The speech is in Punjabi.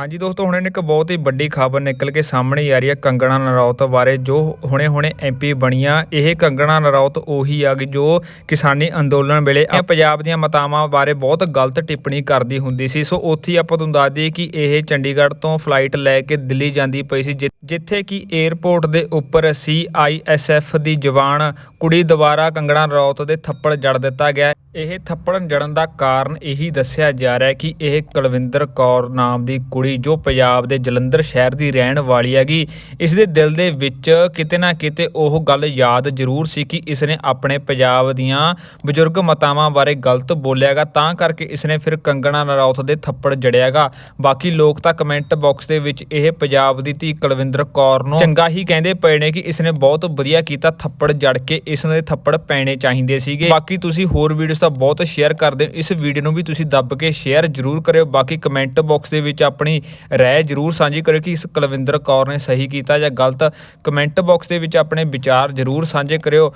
ਹਾਂਜੀ ਦੋਸਤੋ, ਹੁਣੇ ਇੱਕ ਬਹੁਤ ਹੀ ਵੱਡੀ ਖਬਰ ਨਿਕਲ ਕੇ ਸਾਹਮਣੇ ਆ ਰਹੀ ਹੈ, ਕੰਗਣਾ ਨਰੌਤ ਬਾਰੇ, ਜੋ ਹੁਣੇ-ਹੁਣੇ ਐਮਪੀ ਬਣੀਆਂ। ਇਹ ਕੰਗਣਾ ਨਰੌਤ ਉਹੀ ਆ ਗਈ ਜੋ ਕਿਸਾਨੀ ਅੰਦੋਲਨ ਵੇਲੇ ਪੰਜਾਬ ਦੀਆਂ ਮਤਾਵਾਂ ਬਾਰੇ ਬਹੁਤ ਗਲਤ ਟਿੱਪਣੀ ਕਰਦੀ ਹੁੰਦੀ ਸੀ। ਸੋ ਉੱਥੇ ਆਪਾਂ ਤੁਹਾਨੂੰ ਦੱਸ ਦਈਏ ਕਿ ਇਹ ਚੰਡੀਗੜ੍ਹ ਤੋਂ ਫਲਾਈਟ ਲੈ ਕੇ ਦਿੱਲੀ ਜਾਂਦੀ ਪਈ ਸੀ, ਜਿ- ਜਿੱਥੇ ਕਿ 에ਅਰਪੋਰਟ ਦੇ ਉੱਪਰ ਸੀਆਈਐਸਐਫ ਦੀ ਜਵਾਨ ਕੁੜੀ ਦੁਆਰਾ ਕੰਗਣਾ ਨਰੌਤ ਦੇ ਥੱਪੜ ਜੜ ਦਿੱਤਾ ਗਿਆ। ਇਹ ਥੱਪੜ ਜੜਨ ਦਾ ਕਾਰਨ ਇਹੀ ਦੱਸਿਆ ਜਾ ਰਿਹਾ ਕਿ ਇਹ ਕੁਲਵਿੰਦਰ ਕੌਰ ਨਾਮ ਦੀ ਕੁੜੀ ਜੋ ਪੰਜਾਬ ਦੇ ਜਲੰਧਰ ਸ਼ਹਿਰ ਦੀ ਰਹਿਣ ਵਾਲੀ ਹੈਗੀ, ਇਸ ਦੇ ਦਿਲ ਦੇ ਵਿੱਚ ਕਿਤੇ ਨਾ ਕਿਤੇ ਉਹ ਗੱਲ ਯਾਦ ਜ਼ਰੂਰ ਸੀ ਕਿ ਇਸ ਨੇ ਆਪਣੇ ਪੰਜਾਬ ਦੀਆਂ ਬਜ਼ੁਰਗ ਮਤਾਵਾਂ ਬਾਰੇ ਗਲਤ ਬੋਲਿਆਗਾ ਤਾਂ ਕਰਕੇ ਇਸ ਨੇ ਫਿਰ ਕੰਗਣਾ ਨਰੌਤ ਦੇ ਥੱਪੜ ਜੜਿਆਗਾ ਬਾਕੀ ਲੋਕ ਤਾਂ ਕਮੈਂਟ ਬਾਕਸ ਦੇ ਵਿੱਚ ਇਹ ਪੰਜਾਬ ਦੀ ਧੀ ਕੁਲਵਿੰਦਰ ਕੌਰ ਨੂੰ ਚੰਗਾ ਹੀ ਕਹਿੰਦੇ ਪਏ ਨੇ ਕਿ ਇਸ ਨੇ ਬਹੁਤ ਵਧੀਆ ਕੀਤਾ ਥੱਪੜ ਜੜ ਕੇ ਇਸ ਦੇ ਥੱਪੜ ਪੈਣੇ ਚਾਹੀਦੇ ਸੀਗੇ। ਬਾਕੀ ਤੁਸੀਂ ਹੋਰ ਵੀਡੀਓਜ਼ ਤਾਂ ਬਹੁਤ ਸ਼ੇਅਰ ਕਰਦੇ ਹੋ। ਇਸ ਵੀਡੀਓ ਨੂੰ ਵੀ ਤੁਸੀਂ ਦੱਬ ਕੇ ਸ਼ੇਅਰ ਜ਼ਰੂਰ ਕਰਿਓ। ਬਾਕੀ ਕਮੈਂਟ ਬਾਕਸ ਦੇ ਵਿੱਚ ਆਪਣੀ ਰਾਏ ਜ਼ਰੂਰ ਸਾਂਝੀ ਕਰਿਓ ਕਿ ਇਸ ਕੁਲਵਿੰਦਰ ਕੌਰ ਨੇ ਸਹੀ ਕੀਤਾ ਜਾਂ ਗਲਤ। ਕਮੈਂਟ ਬਾਕਸ ਦੇ ਵਿੱਚ ਆਪਣੇ ਵਿਚਾਰ ਜ਼ਰੂਰ ਸਾਂਝੇ ਕਰਿਓ।